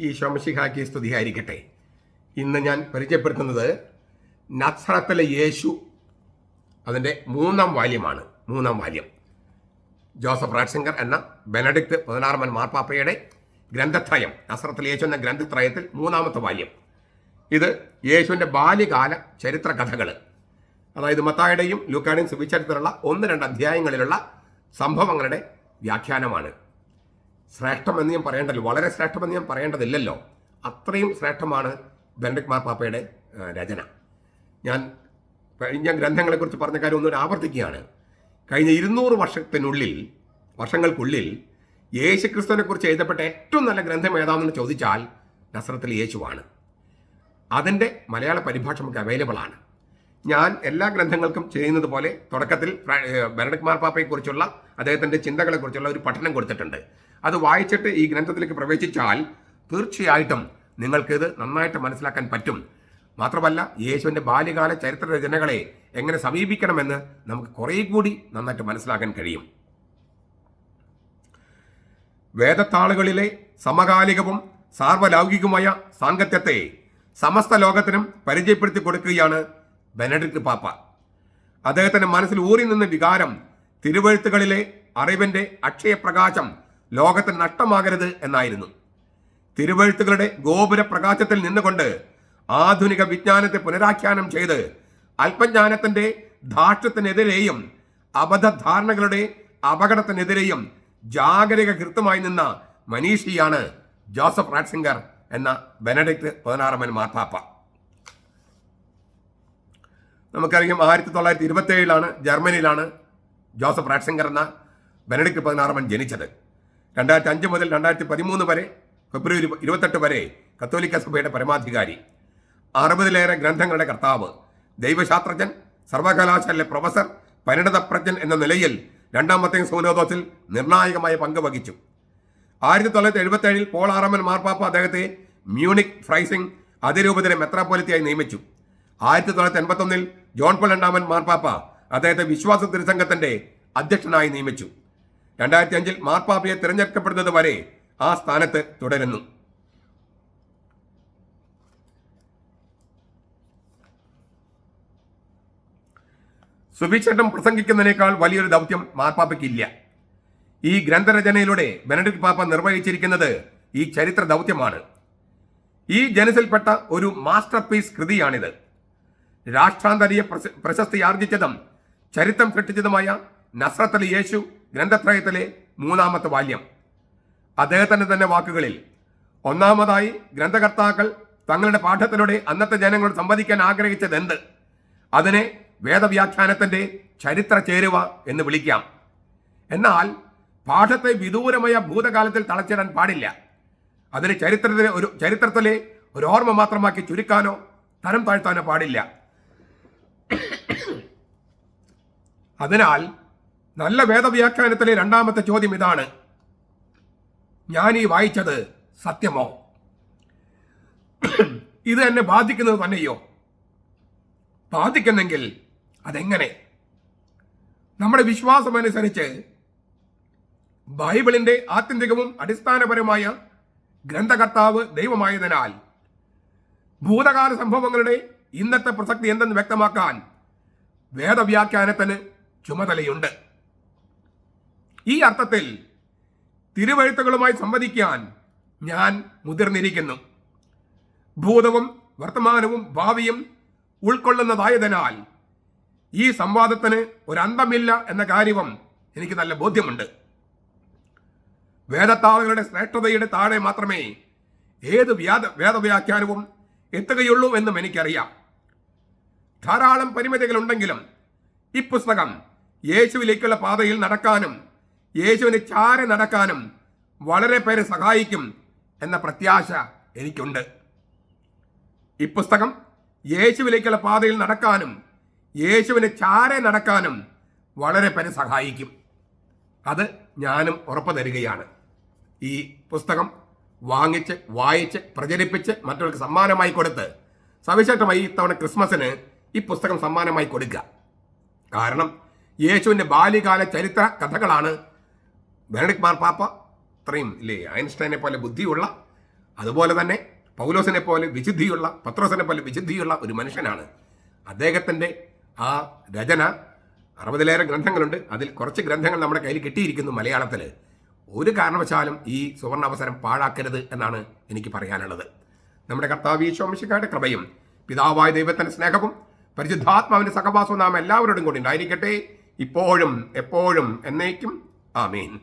ഈ ശോമശിഹാക്കി സ്തുതിയായിരിക്കട്ടെ. ഇന്ന് ഞാൻ പരിചയപ്പെടുത്തുന്നത് നസ്രത്തിലെ യേശു അതിന്റെ മൂന്നാം വാല്യമാണ്. മൂന്നാം വാല്യം. ജോസഫ് റാഡ്സിംഗർ എന്ന ബെനഡിക്ട് പതിനാറമൻ മാർപ്പാപ്പയുടെ ഗ്രന്ഥത്രയം നസ്രത്തിലെ യേശു എന്ന ഗ്രന്ഥത്രയത്തിൽ മൂന്നാമത്തെ വാല്യം. ഇത് യേശുവിന്റെ ബാല്യകാല ചരിത്ര കഥകൾ അതായത് മത്തായുടെയും ലൂക്കാനും സുവിചരിത്രത്തിലുള്ള ഒന്ന് രണ്ട് അധ്യായങ്ങളിലുള്ള സംഭവങ്ങളുടെ വ്യാഖ്യാനമാണ്. ശ്രേഷ്ഠമെന്ന് ഞാൻ പറയേണ്ടല്ലോ. വളരെ ശ്രേഷ്ഠമെന്ന് ഞാൻ പറയേണ്ടതില്ലല്ലോ. അത്രയും ശ്രേഷ്ഠമാണ് ബെനഡിക് മാർപ്പാപ്പയുടെ രചന. ഞാൻ കഴിഞ്ഞ ഗ്രന്ഥങ്ങളെക്കുറിച്ച് പറഞ്ഞ കാര്യം ഒന്നുകൂടെ ആവർത്തിക്കുകയാണ്. കഴിഞ്ഞ ഇരുന്നൂറ് വർഷത്തിനുള്ളിൽ വർഷങ്ങൾക്കുള്ളിൽ യേശു ക്രിസ്തുവിനെക്കുറിച്ച് എഴുതപ്പെട്ട ഏറ്റവും നല്ല ഗ്രന്ഥം ഏതാണെന്ന് ചോദിച്ചാൽ നസ്രത്തിൽ യേശുവാണ്. അതിന്റെ മലയാള പരിഭാഷ നമുക്ക് അവൈലബിൾ ആണ്. ഞാൻ എല്ലാ ഗ്രന്ഥങ്ങൾക്കും ചെയ്യുന്നത് പോലെ തുടക്കത്തിൽ ബരണകുമാർ പാപ്പയെക്കുറിച്ചുള്ള അദ്ദേഹത്തിന്റെ ചിന്തകളെക്കുറിച്ചുള്ള ഒരു പഠനം കൊടുത്തിട്ടുണ്ട്. അത് വായിച്ചിട്ട് ഈ ഗ്രന്ഥത്തിലേക്ക് പ്രവേശിച്ചാൽ തീർച്ചയായിട്ടും നിങ്ങൾക്കിത് നന്നായിട്ട് മനസ്സിലാക്കാൻ പറ്റും. മാത്രമല്ല യേശുവിന്റെ ബാല്യകാല ചരിത്ര രചനകളെ എങ്ങനെ സമീപിക്കണമെന്ന് നമുക്ക് കുറേ കൂടി നന്നായിട്ട് മനസ്സിലാക്കാൻ കഴിയും. വേദത്താളുകളിലെ സമകാലികവും സാർവലൗകികമായ സാങ്കത്യത്തെ സമസ്ത ലോകത്തിനും പരിചയപ്പെടുത്തി കൊടുക്കുകയാണ് ബെനഡിക്ട് പാപ്പ. അദ്ദേഹത്തിന്റെ മനസ്സിൽ ഊറി നിന്ന വികാരം തിരുവഴുത്തുകളിലെ അറിവിന്റെ അക്ഷയപ്രകാശം ലോകത്തിന് നഷ്ടമാകരുത് എന്നായിരുന്നു. തിരുവഴുത്തുകളുടെ ഗോപുര പ്രകാശത്തിൽ നിന്നുകൊണ്ട് ആധുനിക വിജ്ഞാനത്തെ പുനരാഖ്യാനം ചെയ്ത് അല്പജ്ഞാനത്തിന്റെ ധാർഷ്ട്യത്തിനെതിരെയും അബദ്ധധാരണകളുടെ അപകടത്തിനെതിരെയും ജാഗരിക കൃത്യമായി നിന്ന മനീഷിയാണ് ജോസഫ് റാറ്റ്സിംഗർ എന്ന ബെനഡിക്ട് പതിനാറമൻ മാർപ്പാപ്പ. നമുക്കറിയാം ആയിരത്തി തൊള്ളായിരത്തി ഇരുപത്തി ഏഴിലാണ് ജർമ്മനിയിലാണ് ജോസഫ് റാറ്റ്സിംഗർ എന്ന ബെനഡിക്ട് പതിനാറമൻ ജനിച്ചത്. രണ്ടായിരത്തി അഞ്ച് മുതൽ രണ്ടായിരത്തി പതിമൂന്ന് വരെ ഫെബ്രുവരി ഇരുപത്തെട്ട് വരെ കത്തോലിക്ക സഭയുടെ പരമാധികാരി. അറുപതിലേറെ ഗ്രന്ഥങ്ങളുടെ കർത്താവ് ദൈവശാസ്ത്രജ്ഞൻ സർവകലാശാലയിലെ പ്രൊഫസർ പരിണതപ്രജ്ഞൻ എന്ന നിലയിൽ രണ്ടാമത്തെ സൂനോദോസിൽ നിർണായകമായ പങ്ക് വഹിച്ചു. ആയിരത്തി തൊള്ളായിരത്തി എഴുപത്തി ഏഴിൽ പോൾ ആറമൻ മാർപ്പാപ്പ അദ്ദേഹത്തെ മ്യൂണിക് ഫ്രൈസിംഗ് അതിരൂപതരെ മെത്രാപോലിത്തിയായി നിയമിച്ചു. ആയിരത്തി തൊള്ളായിരത്തി എൺപത്തൊന്നിൽ ജോൺ പോൾ രണ്ടാമൻ മാർപ്പാപ്പ അദ്ദേഹത്തെ വിശ്വാസ തിരുസംഘത്തിന്റെ അധ്യക്ഷനായി നിയമിച്ചു. രണ്ടായിരത്തി അഞ്ചിൽ മാർപ്പാപ്പയെ തിരഞ്ഞെടുക്കപ്പെടുന്നത് വരെ ആ സ്ഥാനത്ത് തുടരുന്നു. സുവിശേഷം പ്രസംഗിക്കുന്നതിനേക്കാൾ വലിയൊരു ദൗത്യം മാർപ്പാപ്പയ്ക്കില്ല ഈ ഗ്രന്ഥരചനയിലൂടെ ബെനഡിക്ട് പാപ്പ നിർവഹിച്ചിരിക്കുന്നത് ഈ ചരിത്ര ദൗത്യമാണ്. ഈ ജനസിൽപ്പെട്ട ഒരു മാസ്റ്റർ പീസ് കൃതിയാണിത്. രാഷ്ട്രാന്തരീയ പ്രശ- പ്രശസ്തി ആർജിച്ചതും ചരിത്രം സൃഷ്ടിച്ചതുമായ നസ്രത്തലി യേശു ഗ്രന്ഥത്രയത്തിലെ മൂന്നാമത്തെ വാല്യം. അദ്ദേഹത്തിന്റെ തന്നെ വാക്കുകളിൽ ഒന്നാമതായി ഗ്രന്ഥകർത്താക്കൾ തങ്ങളുടെ പാഠത്തിലൂടെ അന്നത്തെ ജനങ്ങളോട് സംവദിക്കാൻ ആഗ്രഹിച്ചത് എന്ത് അതിനെ വേദവ്യാഖ്യാനത്തിന്റെ ചരിത്ര ചേരുവ എന്ന് വിളിക്കാം. എന്നാൽ പാഠത്തെ വിദൂരമായ ഭൂതകാലത്തിൽ തളച്ചിടാൻ പാടില്ല. അതിന് ചരിത്രത്തിലെ ഒരു ചരിത്രത്തിലെ ഒരു ഓർമ്മ മാത്രമാക്കി ചുരുക്കാനോ തരം താഴ്ത്താനോ പാടില്ല. അതിനാൽ നല്ല വേദവ്യാഖ്യാനത്തിലെ രണ്ടാമത്തെ ചോദ്യം ഇതാണ്. ഞാൻ ഈ വായിച്ചത് സത്യമോ? ഇത് എന്നെ ബാധിക്കുന്നത് തന്നെയോ? ബാധിക്കുന്നെങ്കിൽ അതെങ്ങനെ? നമ്മുടെ വിശ്വാസമനുസരിച്ച് ബൈബിളിന്റെ ആത്യന്തികവും അടിസ്ഥാനപരമായ ഗ്രന്ഥകർത്താവ് ദൈവമായതിനാൽ ഭൂതകാല സംഭവങ്ങളുടെ ഇന്നത്തെ പ്രസക്തി എന്തെന്ന് വ്യക്തമാക്കാൻ വേദവ്യാഖ്യാനത്തിന് ചുമതലയുണ്ട്. ഈ അർത്ഥത്തിൽ തിരുവഴുത്തുകളുമായി സംവദിക്കാൻ ഞാൻ മുതിർന്നിരിക്കുന്നു. ഭൂതവും വർത്തമാനവും ഭാവിയും ഉൾക്കൊള്ളുന്നതായതിനാൽ ഈ സംവാദത്തിന് ഒരന്തമില്ല എന്ന കാര്യവും എനിക്ക് നല്ല ബോധ്യമുണ്ട്. വേദത്താളുകളുടെ ശ്രേഷ്ഠതയുടെ താഴെ മാത്രമേ ഏത് വ്യാത വേദവ്യാഖ്യാനവും എത്തുകയുള്ളൂ എന്നും എനിക്കറിയാം. ധാരാളം പരിമിതികളുണ്ടെങ്കിലും ഈ പുസ്തകം യേശുവിലേക്കുള്ള പാതയിൽ നടക്കാനും യേശുവിന് ചാരെ നടക്കാനും വളരെ പേരെ സഹായിക്കും എന്ന പ്രത്യാശ എനിക്കുണ്ട്. ഈ പുസ്തകം യേശുവിലേക്കുള്ള പാതയിൽ നടക്കാനും യേശുവിന് ചാരെ നടക്കാനും വളരെ പേരെ സഹായിക്കും. അത് ഞാനും ഉറപ്പു തരികയാണ്. ഈ പുസ്തകം വാങ്ങിച്ച് വായിച്ച് പ്രചരിപ്പിച്ച് മറ്റുള്ളവർക്ക് സമ്മാനമായി കൊടുത്ത് സവിശേഷമായി ഇത്തവണ ക്രിസ്മസിന് ഈ പുസ്തകം സമ്മാനമായി കൊടുക്കുക. കാരണം യേശുവിന്റെ ബാല്യകാല ചരിത്ര കഥകളാണ് ബെനഡിക് മാർപ്പാപ്പ അത്രയും ഇല്ലേ? ഐൻസ്റ്റൈനെ പോലെ ബുദ്ധിയുള്ള അതുപോലെ തന്നെ പൗലോസിനെ പോലെ വിശുദ്ധിയുള്ള പത്രോസിനെ പോലെ വിശുദ്ധിയുള്ള ഒരു മനുഷ്യനാണ്. അദ്ദേഹത്തിന്റെ ആ രചന അറുപതിലേറെ ഗ്രന്ഥങ്ങളുണ്ട്. അതിൽ കുറച്ച് ഗ്രന്ഥങ്ങൾ നമ്മുടെ കയ്യിൽ കിട്ടിയിരിക്കുന്നു മലയാളത്തിൽ. ഒരു കാരണവശാലും ഈ സുവർണാവസരം പാഴാക്കരുത് എന്നാണ് എനിക്ക് പറയാനുള്ളത്. നമ്മുടെ കർത്താവ് ഈശോമിശിക്കാരുടെ കൃപയും പിതാവായ ദൈവത്തിന്റെ സ്നേഹവും പരിശുദ്ധാത്മാവിന്റെ സഹവാസവും നാം എല്ലാവരോടും കൂടി ഉണ്ടായിരിക്കട്ടെ. ഇപ്പോഴും എപ്പോഴും എന്നേക്കും. ആമീൻ.